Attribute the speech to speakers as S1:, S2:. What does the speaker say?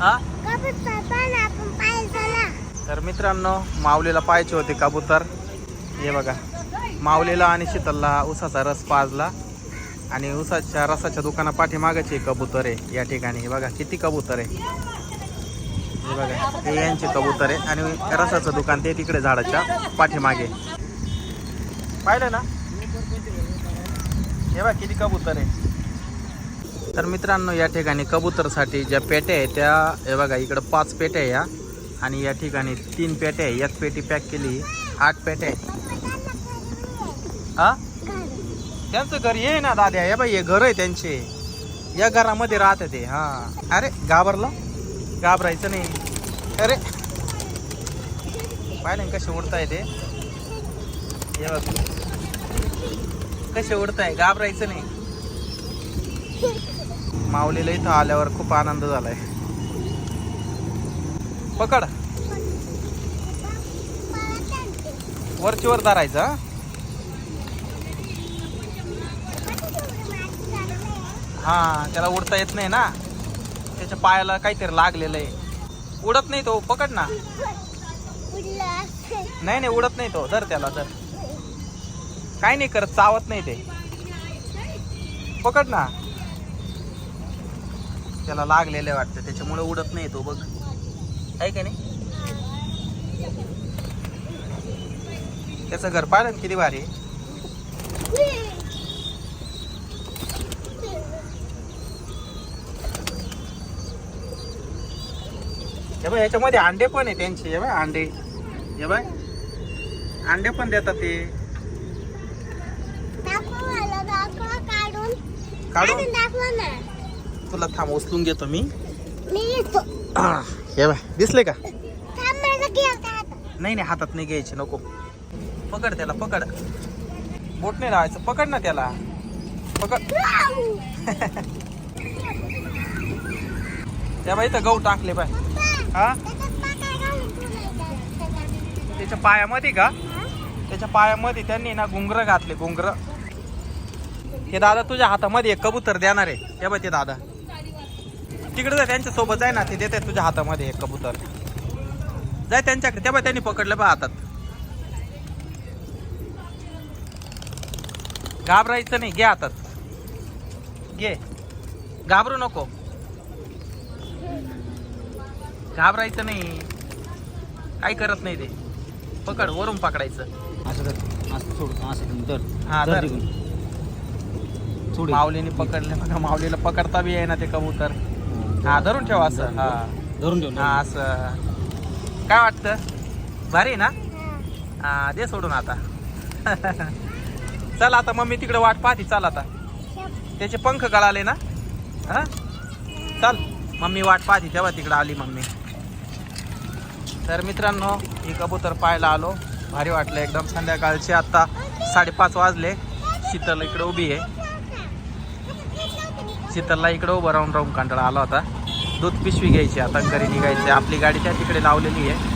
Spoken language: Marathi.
S1: हा? तर मित्रांनो माऊलीला पाहायचे होते कबूतर. हे बघा माऊलीला आणि शीतलला उसाचा रस पाजला. आणि उसाच्या रसाच्या दुकाना पाठीमागाचे कबूतर आहे. या ठिकाणी हे बघा किती कबूतर आहे. हे बघा हे यांचे कबूतर आहे. आणि रसाचं दुकान ते तिकडे झाडाच्या पाठीमागे. पाहिलं ना? हे बघा किती कबूतर आहे. तर मित्रांनो या ठिकाणी कबूतरसाठी ज्या पेट्या आहेत त्या हे बघा इकडं पाच पेट्या आहे या आणि या ठिकाणी तीन पेट्या आहे. एक पेटी पॅक केली आठ पेट्या आहे हा? त्यांचं घर ये ना दाद्या. हे बाई हे घर आहे त्यांचे. या घरामध्ये राहते ते हा. अरे घाबरला? घाबरायचं नाही. अरे. पाहिलं कसे उडताय ते? हे बघ. कसे उडताय? घाबरायचं नाही. माऊलीला इथं आल्यावर खूप आनंद झालाय. पकड. वरची वर धरायचं हा? हा त्याला उडता येत नाही ना. त्याच्या पायाला काहीतरी लागलेलं आहे. उडत नाही तो पकड ना. नाही नाही उडत नाही तो. धर त्याला धर. काय नाही करत चावत नाही ते. पकड ना. त्याला लागलेलं वाटतं. त्याच्यामुळे उडत नाही तो बघ. आहे का नाही? त्याचं घर पाहिलं किती भारी? हे बाय ह्याच्यामध्ये अंडे पण आहे त्यांचे. हे बाय अंडे. हे बाय अंडे पण देतात ते.
S2: काढून.
S1: काढून? तुला थांब उचलून घेतो मी. हे बाय दिसले का. नाही नाही हातात नाही घ्यायचे नको. पकड त्याला पकड. बोट नाही लावायचं पकड ना त्याला. पकड! त्या बाई तर गहू टाकले बाय. हा? त्याच्या पायामध्ये का? त्याच्या पायामध्ये त्यांनी ना घुंगर घातले घुंगर. हे दादा तुझ्या हातामध्ये एक कबूतर देणार आहे. हे बघ ते दादा. तिकडे जा त्यांच्यासोबत जाय ना ते देते तुझ्या हातामध्ये एक कबूतर. जाय त्यांच्याकडे ते बघ त्यांनी पकडलं बा हातात. घाबरायचं नाही घे हातात. घे. घाबरू नको. घाबरायचं नाही. काही करत नाही ते. पकड वरून पकडायचं.
S3: असं कर सोड
S1: हा, माऊलीने पकडले बघा माऊलीला पकडता बी आहे ना ते कबूतर. हा धरून ठेवा असं हा.
S3: धरून ठेव
S1: हा असं. काय वाटतं? भारी आहे ना? हा. दे सोडून आता. चल आता मम्मी तिकडे वाट पाहती चल आता. त्याचे पंख गळाले ना? हा? चल मम्मी वाट पाहती तेव्हा तिकडे आली मम्मी. तर मित्रांनो ही कबूतर पाहायला आलो. भारी वाटलं एकदम. संध्याकाळचे आता साडेपाच वाजले. शीतल इकडे उभी आहे. शीतलला इकडं उभं राहून राहून कंटाळा आला होता. दूध पिशवी घ्यायची आता घरी निघायची. आपली गाडी त्या तिकडे लावलेली आहे.